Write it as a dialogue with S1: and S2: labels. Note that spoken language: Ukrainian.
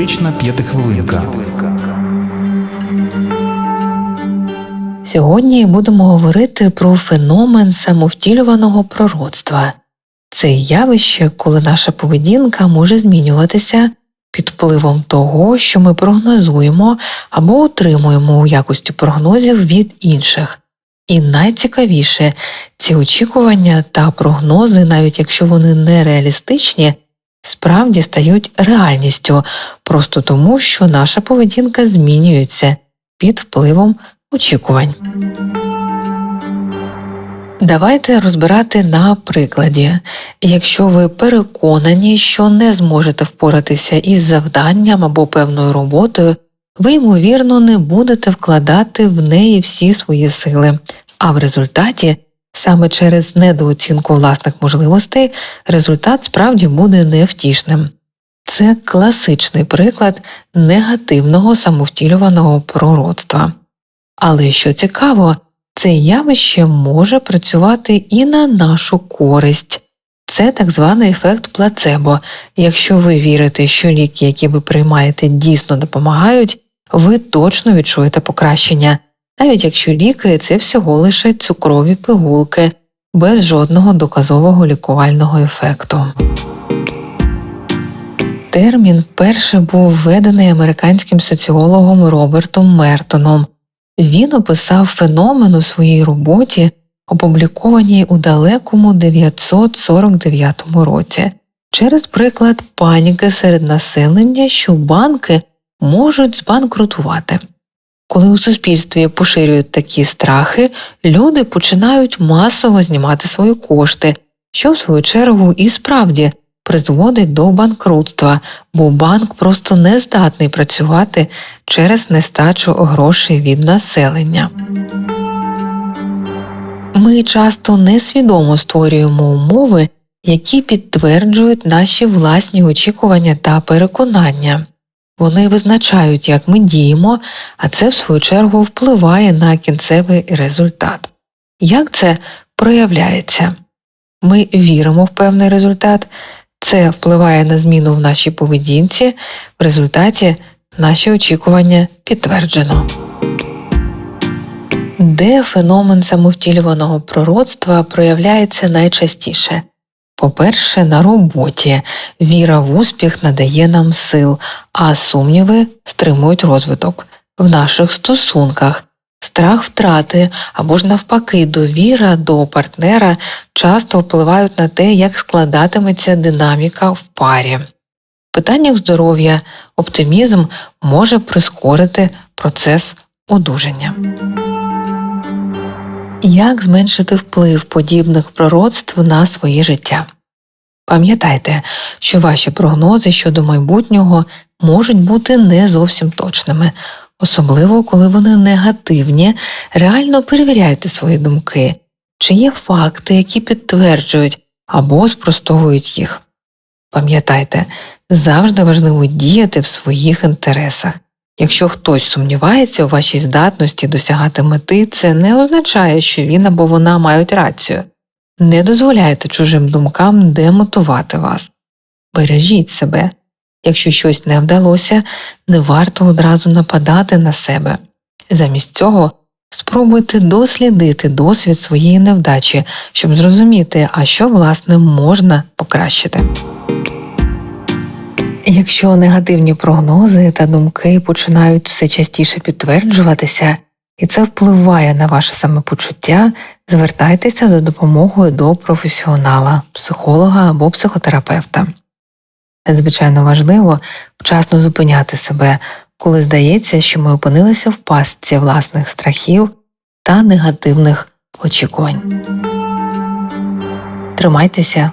S1: Психотерапевтична п'ятихвилинка.
S2: Сьогодні будемо говорити про феномен самовтілюваного пророцтва. Це явище, коли наша поведінка може змінюватися під впливом того, що ми прогнозуємо або отримуємо у якості прогнозів від інших. І найцікавіше, ці очікування та прогнози, навіть якщо вони нереалістичні, справді стають реальністю просто тому, що наша поведінка змінюється під впливом очікувань. Давайте розбирати на прикладі. Якщо ви переконані, що не зможете впоратися із завданням або певною роботою, ви, ймовірно, не будете вкладати в неї всі свої сили, а в результаті, саме через недооцінку власних можливостей, результат справді буде невтішним. Це класичний приклад негативного самовтілюваного пророцтва. Але що цікаво, це явище може працювати і на нашу користь. Це так званий ефект плацебо. Якщо ви вірите, що ліки, які ви приймаєте, дійсно допомагають, ви точно відчуєте покращення, навіть якщо ліки це всього лише цукрові пигулки, без жодного доказового лікувального ефекту. Термін вперше був введений американським соціологом Робертом Мертоном. Він описав феномен у своїй роботі, опублікованій у далекому 949 році, через приклад паніки серед населення, що банки можуть збанкрутувати. Коли у суспільстві поширюють такі страхи, люди починають масово знімати свої кошти, що в свою чергу і справді призводить до банкрутства, бо банк просто не здатний працювати через нестачу грошей від населення. Ми часто несвідомо створюємо умови, які підтверджують наші власні очікування та переконання. Вони визначають, як ми діємо, а це в свою чергу впливає на кінцевий результат. Як це проявляється? Ми віримо в певний результат, це впливає на зміну в нашій поведінці, в результаті наші очікування підтверджено. Де феномен самовтілюваного пророцтва проявляється найчастіше? По-перше, на роботі віра в успіх надає нам сил, а сумніви стримують розвиток в наших стосунках. Страх втрати або ж навпаки довіра до партнера часто впливають на те, як складатиметься динаміка в парі. В питаннях здоров'я оптимізм може прискорити процес одужання. Як зменшити вплив подібних пророцтв на своє життя? Пам'ятайте, що ваші прогнози щодо майбутнього можуть бути не зовсім точними, особливо коли вони негативні, реально перевіряйте свої думки, чи є факти, які підтверджують або спростовують їх. Пам'ятайте, завжди важливо діяти в своїх інтересах. Якщо хтось сумнівається у вашій здатності досягати мети, це не означає, що він або вона мають рацію. Не дозволяйте чужим думкам демотувати вас. Бережіть себе. Якщо щось не вдалося, не варто одразу нападати на себе. Замість цього спробуйте дослідити досвід своєї невдачі, щоб зрозуміти, а що власне можна покращити. Якщо негативні прогнози та думки починають все частіше підтверджуватися, і це впливає на ваше самопочуття, звертайтеся за допомогою до професіонала, психолога або психотерапевта. Надзвичайно важливо вчасно зупиняти себе, коли здається, що ми опинилися в пастці власних страхів та негативних очікувань. Тримайтеся,